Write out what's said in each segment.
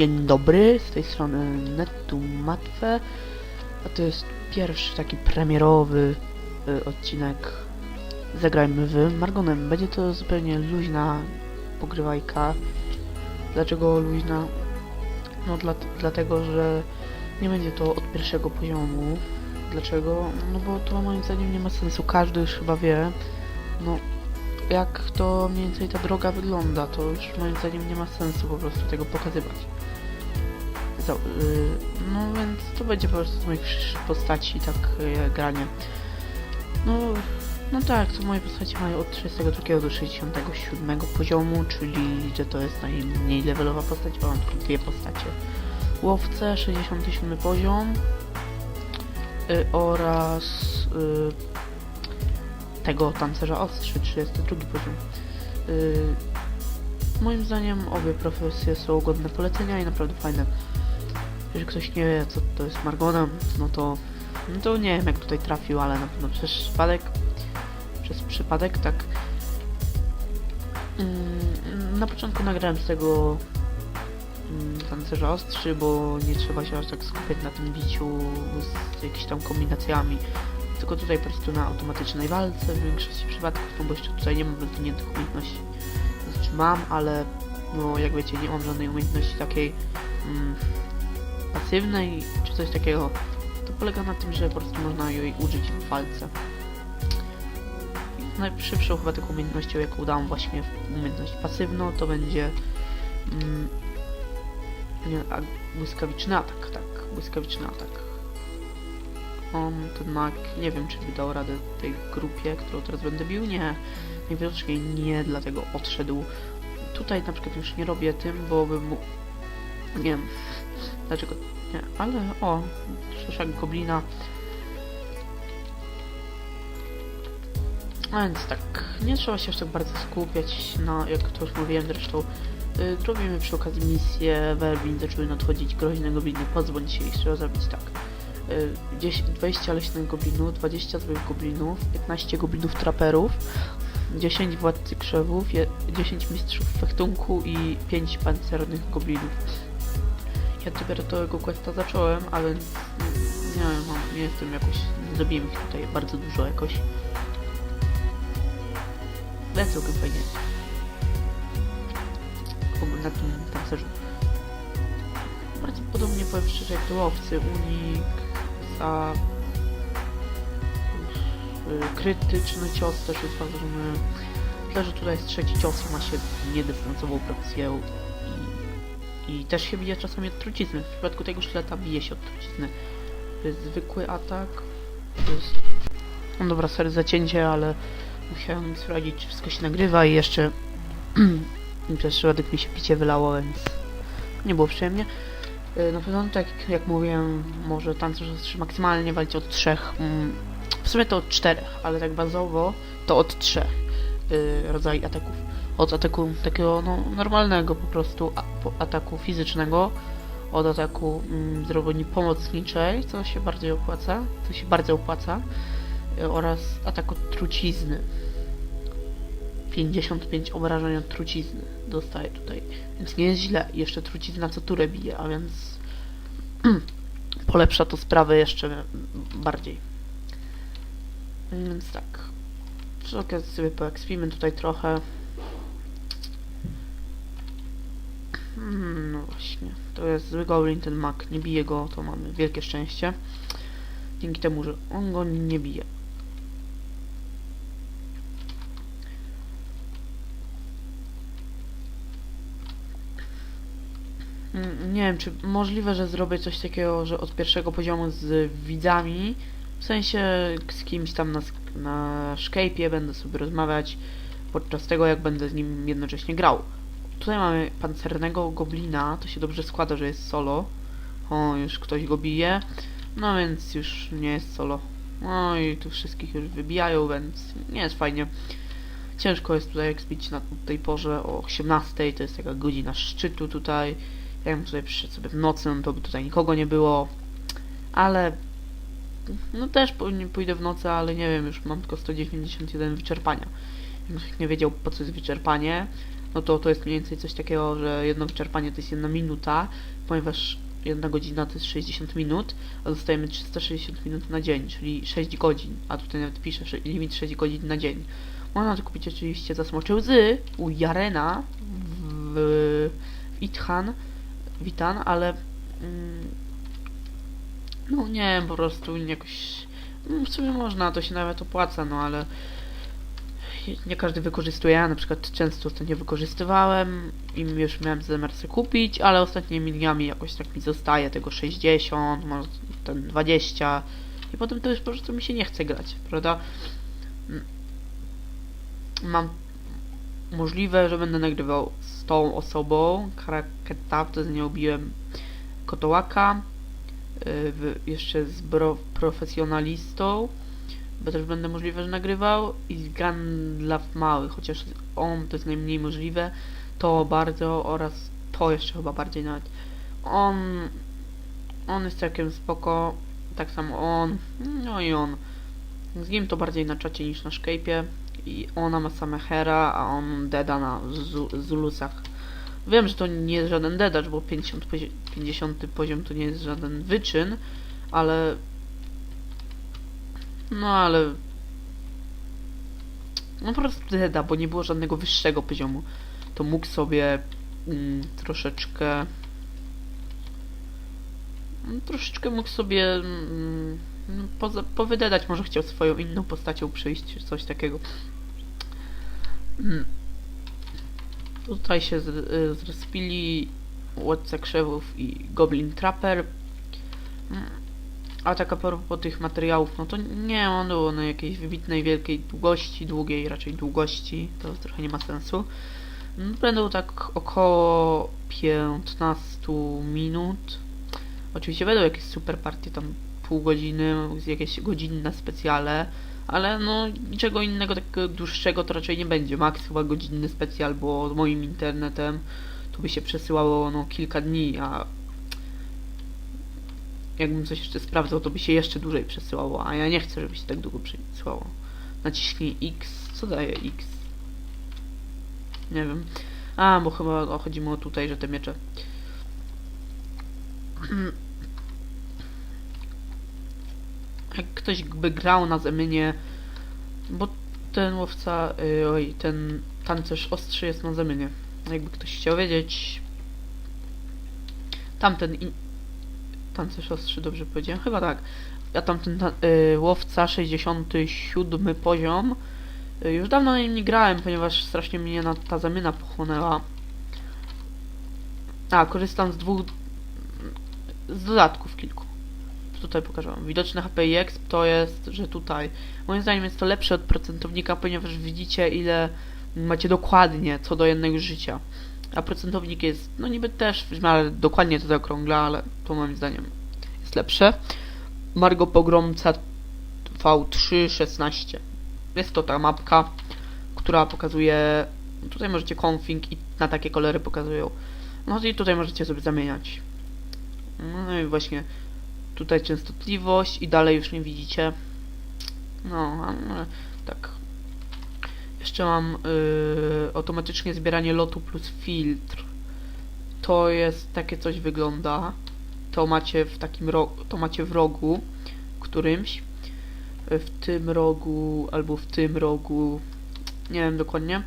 Dzień dobry, z tej strony Netu Matwe, a to jest pierwszy taki premierowy y, odcinek Zagrajmy w Margonem. Będzie to zupełnie luźna pogrywajka. Dlaczego luźna? No dla, dlatego, że nie będzie to od pierwszego poziomu. Dlaczego? No bo to moim zdaniem nie ma sensu. Każdy już chyba wie, no jak to mniej więcej ta droga wygląda, to już moim zdaniem nie ma sensu po prostu tego pokazywać. Y, no więc to będzie po prostu z moich przyszłych postaci tak y, granie. No, no tak, to moje postacie mają od 32 do 67 poziomu, czyli że to jest najmniej levelowa postać, bo mam tylko dwie postacie. Łowce 67 poziom y, oraz tego tancerza ostrzy 32 poziom. Moim zdaniem obie profesje są godne polecenia i naprawdę fajne. Jeżeli ktoś nie wie co to jest Margonem, no to, no to nie wiem jak tutaj trafił, ale na pewno przez przypadek, przez przypadek, tak. Mm, na początku nagrałem z tego mm, tancerza ostrzy, bo nie trzeba się aż tak skupiać na tym biciu z jakimiś tam kombinacjami tylko tutaj po prostu na automatycznej walce w większości przypadków, no bo jeszcze tutaj nie mam rozwiniętych umiejętności. Znaczy mam, ale no jak wiecie, nie mam żadnej umiejętności takiej mm, pasywnej czy coś takiego. To polega na tym, że po prostu można jej użyć w walce. Najszybszą chyba taką umiejętnością, jaką dam właśnie umiejętność pasywną, to będzie mm, nie, a, błyskawiczny atak, tak, błyskawiczny atak on, ten nie wiem czy by dał radę tej grupie, którą teraz będę bił, nie. Najwidoczniej nie, dlatego odszedł. Tutaj na przykład już nie robię tym, bo bym. Nie wiem, dlaczego nie, ale o, szeszak goblina. A więc tak, nie trzeba się aż tak bardzo skupiać na, jak to już mówiłem zresztą, yy, robimy przy okazji misję, Werbin zaczęły nadchodzić groźne gobliny, pozbądź się ich, trzeba zrobić tak. 10, 20 leśnych goblinów, 20 złych goblinów, 15 goblinów traperów, 10 władcy krzewów, je- 10 mistrzów fechtunku i 5 pancernych goblinów. Ja dopiero tego questa zacząłem, a więc nie wiem, no, nie jestem jakoś, nie zrobiłem ich tutaj bardzo dużo jakoś. Ale całkiem fajnie. Na tym tancerzu. Bardzo podobnie powiem szczerze jak do łowcy, unik, za y, krytyczny cios też jest ważny. Tyle, że tutaj jest trzeci cios ma się niedystansową presję i, też się bije czasami od trucizny. W przypadku tego szleta bije się od trucizny. To jest zwykły atak. To jest... No dobra, sorry zacięcie, ale musiałem sprawdzić, czy wszystko się nagrywa i jeszcze przez przypadek mi się picie wylało, więc nie było przyjemnie. Y, Na pewno tak jak mówiłem, może tancerz maksymalnie walczy od trzech. mm, W sumie to od czterech, ale tak bazowo to od trzech y, rodzajów ataków. Od ataku takiego no, normalnego po prostu a, po ataku fizycznego, od ataku mm, z broni pomocniczej, co się bardziej opłaca, co się bardzo opłaca, y, oraz ataku trucizny. 55 obrażeń od trucizny dostaje tutaj. Więc nie jest źle. Jeszcze trucizna co turę bije, a więc polepsza to sprawę jeszcze bardziej. Więc tak. Okazji sobie poekspimy tutaj trochę. Hmm, no właśnie. To jest zły goblin, ten mak. Nie bije go, to mamy wielkie szczęście. Dzięki temu, że on go nie bije. Mm, Nie wiem, czy możliwe, że zrobię coś takiego, że od pierwszego poziomu z widzami, w sensie z kimś tam na, na Skype'ie będę sobie rozmawiać podczas tego, jak będę z nim jednocześnie grał. Tutaj mamy pancernego goblina, to się dobrze składa, że jest solo. O, już ktoś go bije. No więc już nie jest solo. No i tu wszystkich już wybijają, więc nie jest fajnie. Ciężko jest tutaj expić na tej porze o 18, to jest taka godzina szczytu tutaj. Jakbym tutaj przyszedł sobie w nocy, no to by tutaj nikogo nie było. Ale... No też pój- pójdę w nocy, ale nie wiem, już mam tylko 191 wyczerpania. Ktoś nie wiedział po co jest wyczerpanie, no to to jest mniej więcej coś takiego, że jedno wyczerpanie to jest jedna minuta, ponieważ jedna godzina to jest 60 minut, a dostajemy 360 minut na dzień, czyli 6 godzin, a tutaj nawet pisze, limit 6 godzin na dzień. Można to kupić oczywiście za smocze łzy u Jarena w, w Ithan, Witan, ale mm, no nie wiem, po prostu jakoś mm, w sumie można, to się nawet opłaca, no ale nie każdy wykorzystuje. Ja na przykład często to nie wykorzystywałem i już miałem zamiar sobie kupić, ale ostatnimi dniami jakoś tak mi zostaje tego 60, może ten 20 i potem to już po prostu mi się nie chce grać, prawda? Mm. Mam możliwe, że będę nagrywał z tą osobą, Kraketa, wtedy nie ubiłem Kotołaka, yy, w- jeszcze z profesjonalistą, bo też będę możliwe, że nagrywał i z Gandalf mały, chociaż on to jest najmniej możliwe, to bardzo oraz to jeszcze chyba bardziej nawet. On on jest całkiem spoko, tak samo on, no i on. Z nim to bardziej na czacie niż na Skype'ie i ona ma same Hera, a on Deda na Zu- Zulusach. Wiem, że to nie jest żaden dedacz, bo 50, pozi- 50 poziom to nie jest żaden wyczyn, ale no ale no po prostu Deda, bo nie było żadnego wyższego poziomu. To mógł sobie mm, troszeczkę mm, troszeczkę mógł sobie mm, mm, poza, powydedać, może chciał swoją inną postacią przyjść, coś takiego. Mm. Tutaj się y, zrespili Władca Krzewów i Goblin Trapper. A tak a propos tych materiałów, no to nie było na jakiejś wybitnej wielkiej długości, długiej raczej długości, to trochę nie ma sensu. Mm, Będą tak około 15 minut. Oczywiście będą jakieś super partie, tam pół godziny, jakieś godzinne specjale, ale no niczego innego takiego dłuższego to raczej nie będzie. Max chyba godzinny specjal, bo moim internetem to by się przesyłało no kilka dni, a jakbym coś jeszcze sprawdzał, to by się jeszcze dłużej przesyłało, a ja nie chcę, żeby się tak długo przesyłało. Naciśnij X. Co daje X? Nie wiem. A, bo chyba o, chodzi o tutaj, że te miecze. Jak ktoś by grał na Zemynie, bo ten łowca, y, oj, ten tancerz ostrzy jest na Zemynie. Jakby ktoś chciał wiedzieć, tamten in, tancerz ostrzy, dobrze powiedziałem? Chyba tak. Ja tamten ta, y, łowca 67 poziom. Y, już dawno na nim nie grałem, ponieważ strasznie mnie na, ta zamyna pochłonęła. A, korzystam z dwóch... z dodatków kilku. Tutaj pokażę. Widoczne HP i exp to jest, że tutaj... Moim zdaniem jest to lepsze od procentownika, ponieważ widzicie ile macie dokładnie co do jednego życia. A procentownik jest, no niby też w dokładnie to zaokrągla, ale to moim zdaniem jest lepsze. Margo Pogromca V316. Jest to ta mapka, która pokazuje, tutaj możecie config i na takie kolory pokazują. No i tutaj możecie sobie zamieniać. No i właśnie tutaj częstotliwość i dalej już nie widzicie. No, ale tak. Jeszcze mam yy, automatycznie zbieranie lotu plus filtr. To jest takie coś wygląda. To macie w takim rogu, to macie w rogu którymś. W tym rogu albo w tym rogu. Nie wiem dokładnie.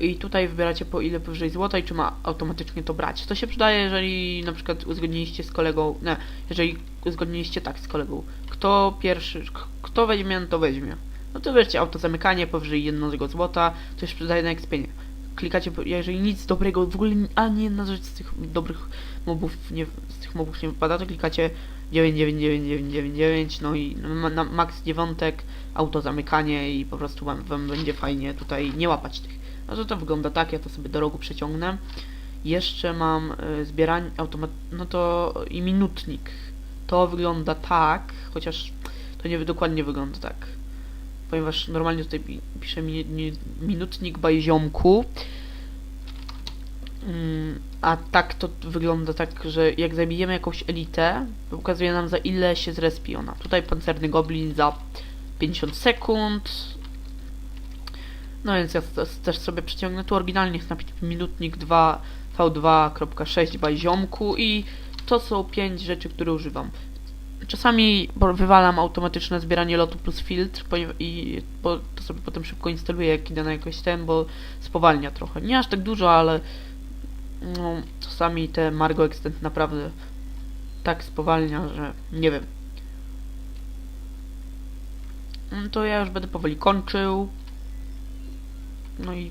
I tutaj wybieracie po ile powyżej złota i czy ma automatycznie to brać. To się przydaje, jeżeli na przykład uzgodniliście z kolegą, nie, jeżeli uzgodniliście tak z kolegą. Kto pierwszy, kto weźmie, to weźmie. No to weźcie auto zamykanie powyżej jednego złota, to się przydaje na expienie. Klikacie, jeżeli nic dobrego, w ogóle ani jedna rzecz z tych dobrych mobów nie, z tych mobów nie wypada, to klikacie 999999, no i na max dziewiątek, auto zamykanie i po prostu wam, wam będzie fajnie tutaj nie łapać tych. No to to wygląda tak, ja to sobie do rogu przeciągnę. Jeszcze mam y, zbieranie automat... no to i minutnik. To wygląda tak, chociaż to nie dokładnie wygląda tak. Ponieważ normalnie tutaj pi- pisze mi, mi, minutnik by ziomku. Mm, a tak to wygląda tak, że jak zabijemy jakąś elitę, to pokazuje nam za ile się zrespi ona. Tutaj pancerny goblin za 50 sekund. No więc ja te- też sobie przeciągnę. Tu oryginalnie jest napis minutnik 2 v2.6 by ziomku i to są 5 rzeczy, które używam. Czasami wywalam automatyczne zbieranie lotu plus filtr i to sobie potem szybko instaluję jak idę na jakoś ten, bo spowalnia trochę. Nie aż tak dużo, ale no, czasami te Margo Extend naprawdę tak spowalnia, że nie wiem. Mm, To ja już będę powoli kończył. No i